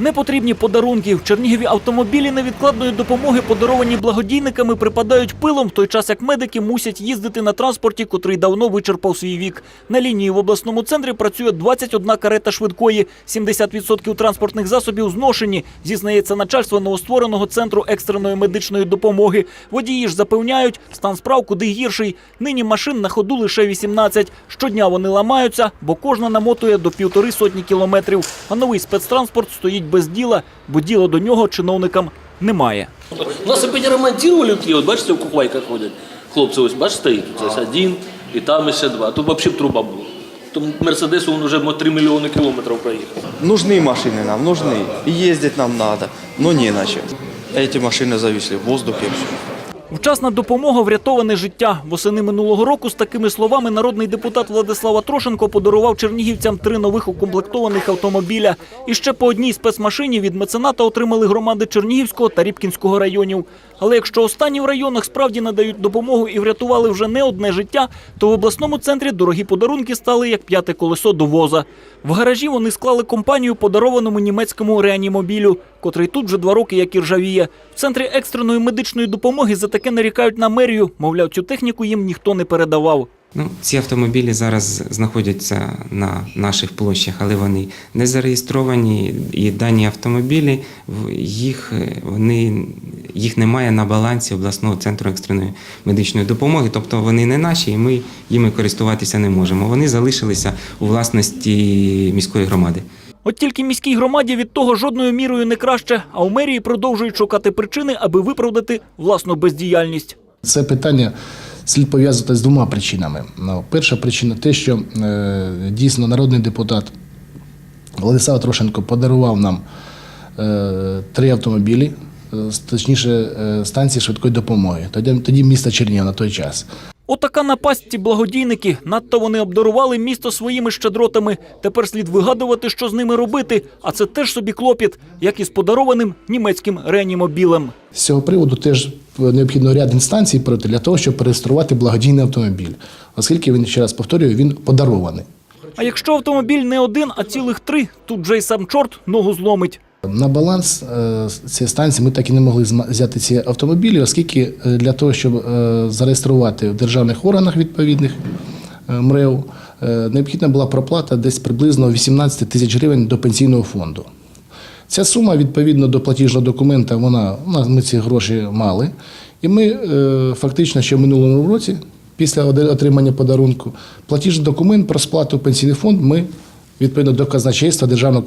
Непотрібні подарунки. В Чернігові автомобілі невідкладної допомоги, подаровані благодійниками, припадають пилом, в той час як медики мусять їздити на транспорті, котрий давно вичерпав свій вік. На лінії в обласному центрі працює 21 карета швидкої. 70% транспортних засобів зношені, зізнається начальство новоствореного центру екстреної медичної допомоги. Водії ж запевняють, стан справ куди гірший. Нині машин на ходу лише 18. Щодня вони ламаються, бо кожна намотує до півтори сотні кілометрів. А новий спецтранспорт стоїть без діла, бо діла до нього чиновникам немає. У нас опять ремонтировали такі, от бачите, в куквайках ходять. Хлопці, ось бачите, стоїть. Ось один, і там ще два. Тут взагалі б труба була. Тому Мерседесу він вже 3 мільйони кілометрів проїхав. Нужны машины нам, нужны. И ездить нам надо, но не на чем. Эти машины зависли в воздухе. Вчасна допомога врятоване життя. Восени минулого року з такими словами народний депутат Владислава Трошенко подарував чернігівцям три нових укомплектованих автомобіля. І ще по одній спецмашині від мецената отримали громади Чернігівського та Рібкінського районів. Але якщо останні в районах справді надають допомогу і врятували вже не одне життя, то в обласному центрі дорогі подарунки стали як п'яте колесо до воза. В гаражі вони склали компанію подарованому німецькому реанімобілю, котрий тут вже два роки як і ржавіє. В центрі екстреної медичної допомоги за таке нарікають на мерію. Мовляв, цю техніку їм ніхто не передавав. Ну, ці автомобілі зараз знаходяться на наших площах, але вони не зареєстровані. І дані автомобілі їх, вони, їх немає на балансі обласного центру екстреної медичної допомоги. Тобто вони не наші, і ми їми користуватися не можемо. Вони залишилися у власності міської громади. От тільки міській громаді від того жодною мірою не краще, а у мерії продовжують шукати причини, аби виправдати власну бездіяльність. Це питання слід пов'язувати з двома причинами. Ну, перша причина те, що е, дійсно народний депутат Владислав Трошенко подарував нам е, три автомобілі, е, точніше, станції швидкої допомоги. Тоді, місто Чернігів на той час. Отака напасть ці благодійники. Надто вони обдарували місто своїми щедротами. Тепер слід вигадувати, що з ними робити. А це теж собі клопіт, як і з подарованим німецьким реанімобілем. З цього приводу теж необхідно ряд інстанцій пройти для того, щоб переєструвати благодійний автомобіль, оскільки він, ще раз повторюю, він подарований. А якщо автомобіль не один, а цілих три, тут же й сам чорт ногу зломить. На баланс е, цієї станції ми так і не могли взяти ці автомобілі, оскільки е, для того, щоб е, зареєструвати в державних органах відповідних МРЕВ, необхідна була проплата десь приблизно 18 тисяч гривень до пенсійного фонду. Ця сума відповідно до платіжного документа, вона, ми ці гроші мали. І ми фактично ще в минулому році, після отримання подарунку, платіжний документ про сплату пенсійний фонд ми відповідно до казначейства, державного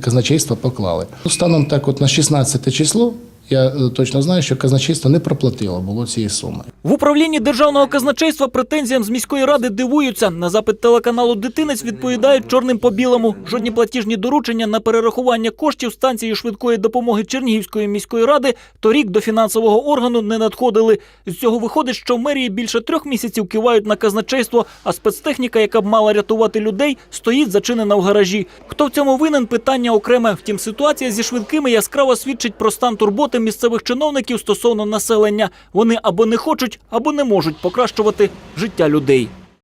казначейства поклали. Ну, Станом так, от на 16 число, я е, точно знаю, що казначейство не проплатило було цієї суми. В управлінні державного казначейства претензіям з міської ради дивуються. На запит телеканалу Дитинець відповідають чорним по білому. Жодні платіжні доручення на перерахування коштів станції швидкої допомоги Чернігівської міської ради торік до фінансового органу не надходили. З цього виходить, що мерії більше трьох місяців кивають на казначейство, а спецтехніка, яка б мала рятувати людей, стоїть зачинена в гаражі. Хто в цьому винен? Питання окреме. Втім, ситуація зі швидкими яскраво свідчить про стан турботи місцевих чиновників стосовно населення. Вони або не хочуть, або не можуть покращувати життя людей.